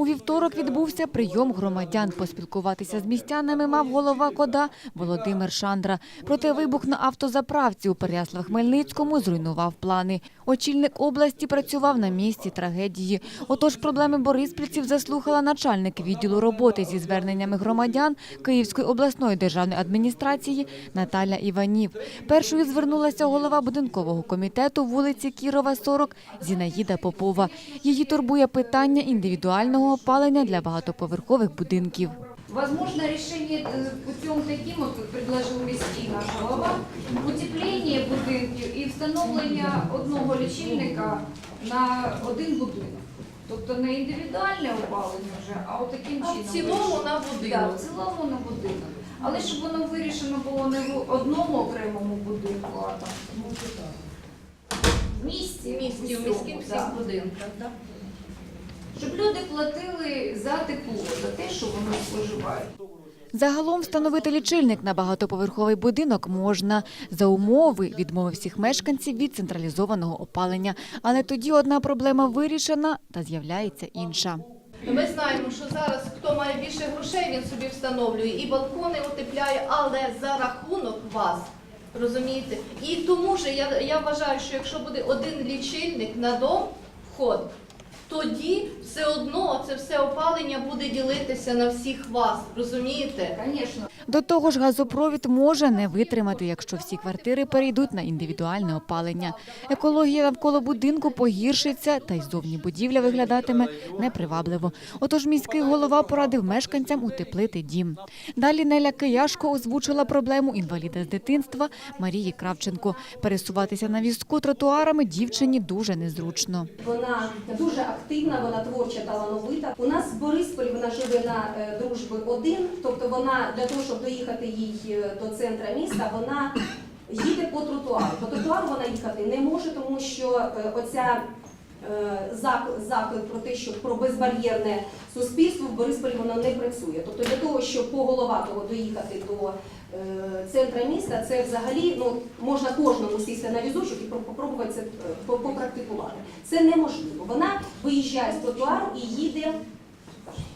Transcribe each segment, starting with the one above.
У вівторок відбувся прийом громадян. Поспілкуватися з містянами мав голова КОДА Володимир Шандра. Проте вибух на автозаправці у Переяслав-Хмельницькому зруйнував плани. Очільник області працював на місці трагедії. Отож проблеми бориспільців заслухала начальник відділу роботи зі зверненнями громадян Київської обласної державної адміністрації Наталя Іванів. Першою звернулася голова будинкового комітету вулиці Кірова, 40 Зінаїда Попова. Її турбує питання індивідуального опалення для багатоповерхових будинків. Возможно, решение э, путем таким, вот, как предложил міський наш голова, утеплення будинків і встановлення одного лічильника на один будинок. Тобто не індивідуальне опалення вже, а от таким А чином. в цілому на Так, будинок. в цілому на будинок. Але щоб воно вирішено було не в одному окремому будинку, а там в місті, В місті, в міських всіх будинках. Щоб люди платили за тепло, за те, що вони споживають. Загалом встановити лічильник на багатоповерховий будинок можна за умови відмови всіх мешканців від централізованого опалення. Але тоді одна проблема вирішена та з'являється інша. Ми знаємо, що зараз хто має більше грошей, він собі встановлює і балкони утепляє, але за рахунок вас. Розумієте? І тому ж я, я вважаю, що якщо буде один лічильник на дом вход, тоді все одно це все опалення буде ділитися на всіх вас. Розумієте? Звісно. До того ж, газопровід може не витримати, якщо всі квартири перейдуть на індивідуальне опалення. Екологія навколо будинку погіршиться, та й зовні будівля виглядатиме непривабливо. Отож, міський голова порадив мешканцям утеплити дім. Далі Неля Кияшко озвучила проблему інваліда з дитинства Марії Кравченко. Пересуватися на візку тротуарами дівчині дуже незручно. Вона дуже активна, вона творча, талановита. У нас в Борисполі вона живе на е, дружби один, тобто вона для того, щоб доїхати їй е, до центра міста, вона їде по тротуару. По тротуару вона їхати не може, тому що е, оця заклик про те, що про безбар'єрне суспільство в Борисполі воно не працює. Тобто для того, щоб по Головатого доїхати до е, центра міста, це взагалі ну можна кожному сісти на візочок і про- попробувати це е, попрактикувати. Це неможливо. Вона виїжджає з тротуару і їде.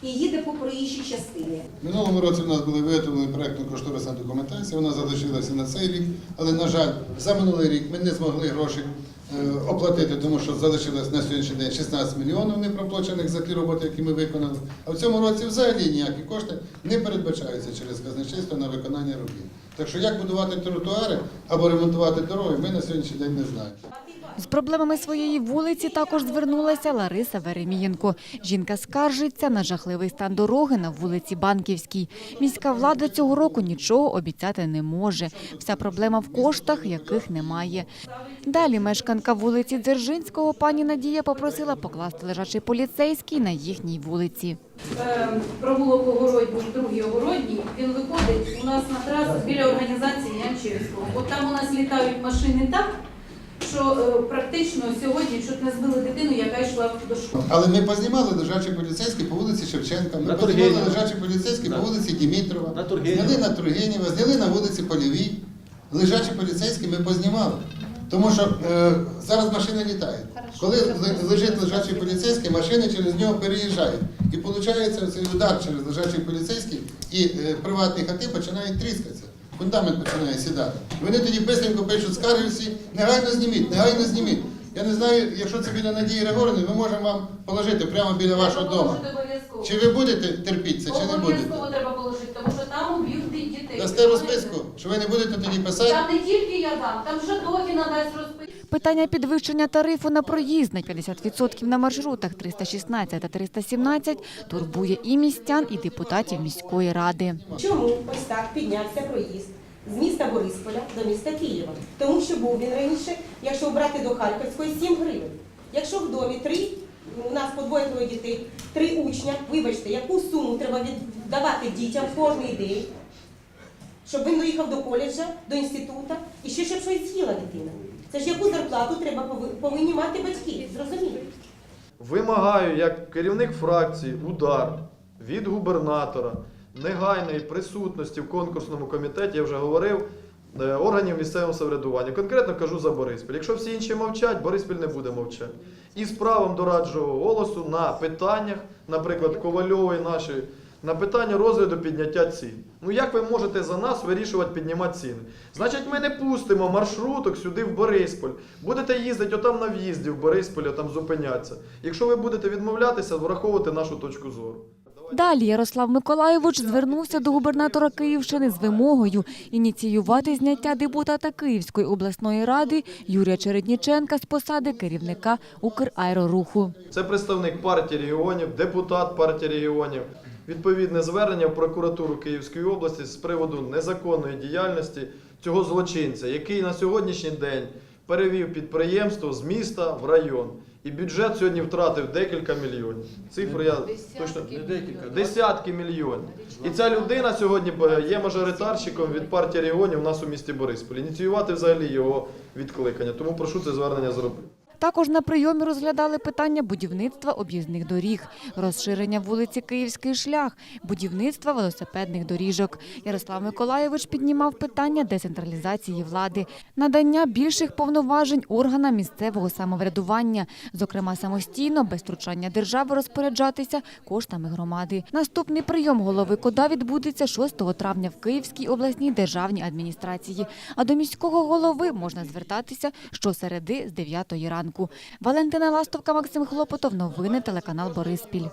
І їде по проїжджій частині. Минулому році в нас були виготовлені проєктно-кошторисна документація, вона залишилася на цей рік, але, на жаль, за минулий рік ми не змогли гроші е, оплатити, тому що залишилось на сьогоднішній день 16 мільйонів непроплачених за ті роботи, які ми виконали. А в цьому році взагалі ніякі кошти не передбачаються через казначейство на виконання робіт. Так що як будувати тротуари або ремонтувати дороги, ми на сьогоднішній день не знаємо. З проблемами своєї вулиці також звернулася Лариса Веремієнко. Жінка скаржиться на жахливий стан дороги на вулиці Банківській. Міська влада цього року нічого обіцяти не може. Вся проблема в коштах, яких немає. Далі мешканка вулиці Дзержинського пані Надія попросила покласти лежачий поліцейський на їхній вулиці. Е, провулок Огородній, другий Огородній, він виходить у нас на трасу біля організації Янчевського. От там у нас літають машини так, що е, практично сьогодні чуть не збили дитину, яка йшла до школи. Але ми познімали лежачі поліцейські по вулиці Шевченка, ми познімали лежачі поліцейські по вулиці Дімітрова, зняли на Тургенєва, зняли на вулиці Польовій. Лежачі поліцейські ми познімали. Тому що е, зараз машини літають. Коли лежить лежачий поліцейський, машини через нього переїжджають. І виходить цей удар через лежачий поліцейський, і е, приватні хати починають тріскатися. Фундамент починає сідати. І Вони тоді бистренько пишуть скарги всі, негайно зніміть, негайно зніміть. Я не знаю, якщо це біля Надії Григорівни, ми можемо вам положити прямо біля вашого дому. Чи ви будете терпіти це, чи не будете? Обов'язково треба положити, тому що там уб'ють дітей. Дасте розписку, що ви не будете тоді писати. Там не тільки я дам, там вже Дохіна дасть розписку. Питання підвищення тарифу на проїзд на 50% на маршрутах 316 та 317 турбує і містян, і депутатів міської ради. Чому ось так піднявся проїзд з міста Борисполя до міста Києва? Тому що був він раніше, якщо брати до Харківської, 7 гривень. Якщо в домі три, у нас по двоє троє дітей, три учня, вибачте, яку суму треба віддавати дітям кожний день, щоб він доїхав до коледжа, до інституту, і ще щоб щось з'їла дитина. Це ж яку зарплату треба повинні мати батьки, зрозуміло. Вимагаю як керівник фракції удар від губернатора негайної присутності в конкурсному комітеті. Я вже говорив, е, органів місцевого самоврядування. Конкретно кажу за Бориспіль. Якщо всі інші мовчать, Бориспіль не буде мовчати. І з правом дорадчого голосу на питаннях, наприклад, Ковальової нашої, на питання розгляду підняття цін. Ну як ви можете за нас вирішувати піднімати ціни? Значить, ми не пустимо маршруток сюди в Бориспіль. Будете їздити отам на в'їзді в Бориспіль, там зупинятися. Якщо ви будете відмовлятися, враховувати нашу точку зору. Далі Ярослав Миколайович звернувся до губернатора Київщини з вимогою ініціювати зняття депутата Київської обласної ради Юрія Чередніченка з посади керівника Украероруху. Це представник партії регіонів, депутат партії регіонів. Відповідне звернення в прокуратуру Київської області з приводу незаконної діяльності цього злочинця, який на сьогоднішній день перевів підприємство з міста в район. І бюджет сьогодні втратив декілька мільйонів. Цифри я точно десятки мільйонів. І ця людина сьогодні е, є мажоритарщиком від партії регіонів у нас у місті Бориспіль. Ініціювати взагалі його відкликання. Тому прошу це звернення зробити. Також на прийомі розглядали питання будівництва об'їзних доріг, розширення вулиці Київський шлях, будівництва велосипедних доріжок. Ярослав Миколайович піднімав питання децентралізації влади, надання більших повноважень органам місцевого самоврядування, зокрема самостійно, без втручання держави розпоряджатися коштами громади. Наступний прийом голови КОДА відбудеться 6 травня в Київській обласній державній адміністрації. А до міського голови можна звертатися щосереди з 9 ранку. Валентина Ластовка, Максим Хлопотов. Новини телеканал Бориспіль.